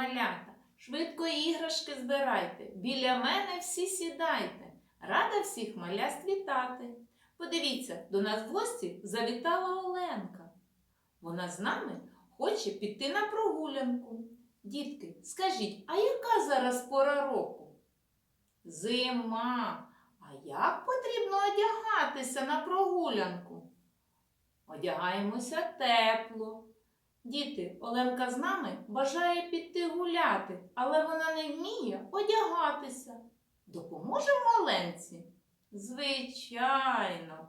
малята, швидко іграшки збирайте, біля мене всі сідайте. Рада всіх маляст вітати. Подивіться, до нас в гості завітала Оленка. Вона з нами хоче піти на прогулянку. Дітки, скажіть, а яка зараз пора року? Зима. А як потрібно одягатися на прогулянку? Одягаємося тепло. Діти, Оленка з нами бажає піти гуляти, але вона не вміє одягатися. Допоможемо Оленці? Звичайно.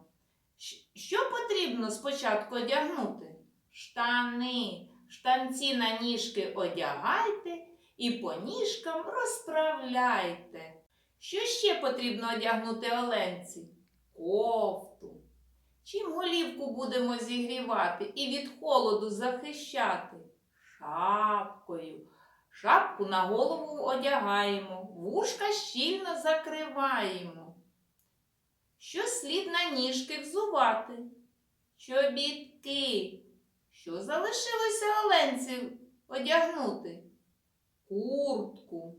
Що потрібно спочатку одягнути? Штани. Штанці на ніжки одягайте і по ніжкам розправляйте. Що ще потрібно одягнути Оленці? Кофту. Чим голівку будемо зігрівати і від холоду захищати? Шапкою. Шапку на голову одягаємо, вушка щільно закриваємо. Що слід на ніжки взувати? Чобітки. Що залишилося Оленці одягнути? Куртку.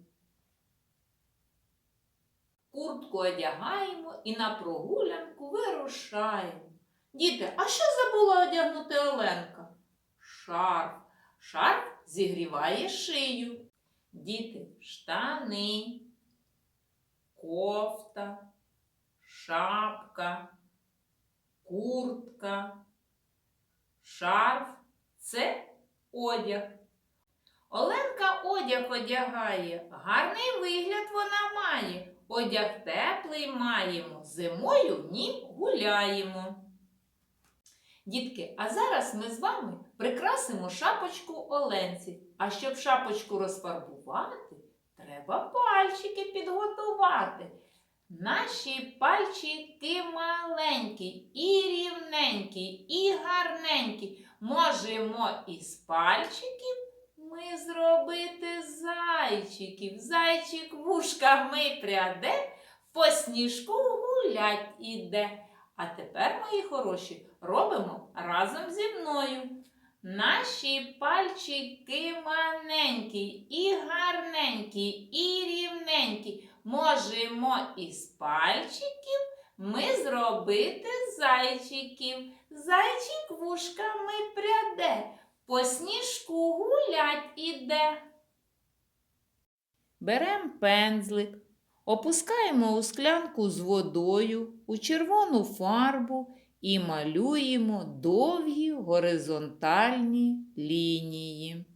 Куртку одягаємо і на прогулянку вирушаємо. Діти, а що забула одягнути Оленка? Шарф. Шарф зігріває шию. Діти, штани, кофта, шапка, куртка, шарф це одяг. Оленка одяг одягає, гарний вигляд вона має. Одяг теплий маємо, зимою в нім гуляємо. Дітки, а зараз ми з вами прикрасимо шапочку Оленці. А щоб шапочку розфарбувати, треба пальчики підготувати. Наші пальчики маленькі, і рівненькі, і гарненькі. Можемо із пальчиків ми зробити зайчиків. Зайчик вушками пряде, по сніжку гулять іде. А тепер, мої хороші, робимо разом зі мною. Наші пальчики маненькі, і гарненькі, і рівненькі. Можемо із пальчиків ми зробити зайчиків. Зайчик вушками пряде, по сніжку гулять іде. Берем пензлик, опускаємо у склянку з водою, у червону фарбу і малюємо довгі горизонтальні лінії.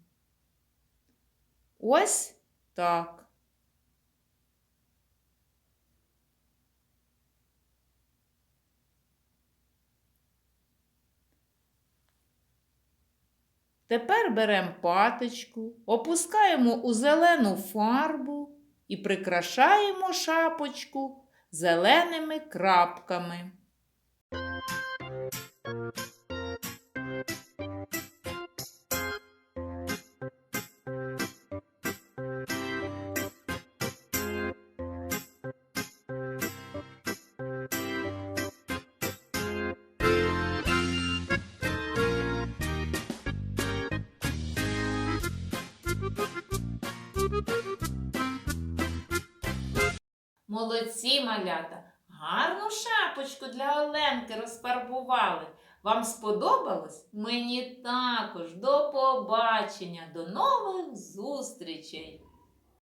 Ось так. Тепер беремо паточку, опускаємо у зелену фарбу і прикрашаємо шапочку зеленими крапками. Молодці, малята! Гарну шапочку для Оленки розфарбували. Вам сподобалось? Мені також. До побачення, до нових зустрічей!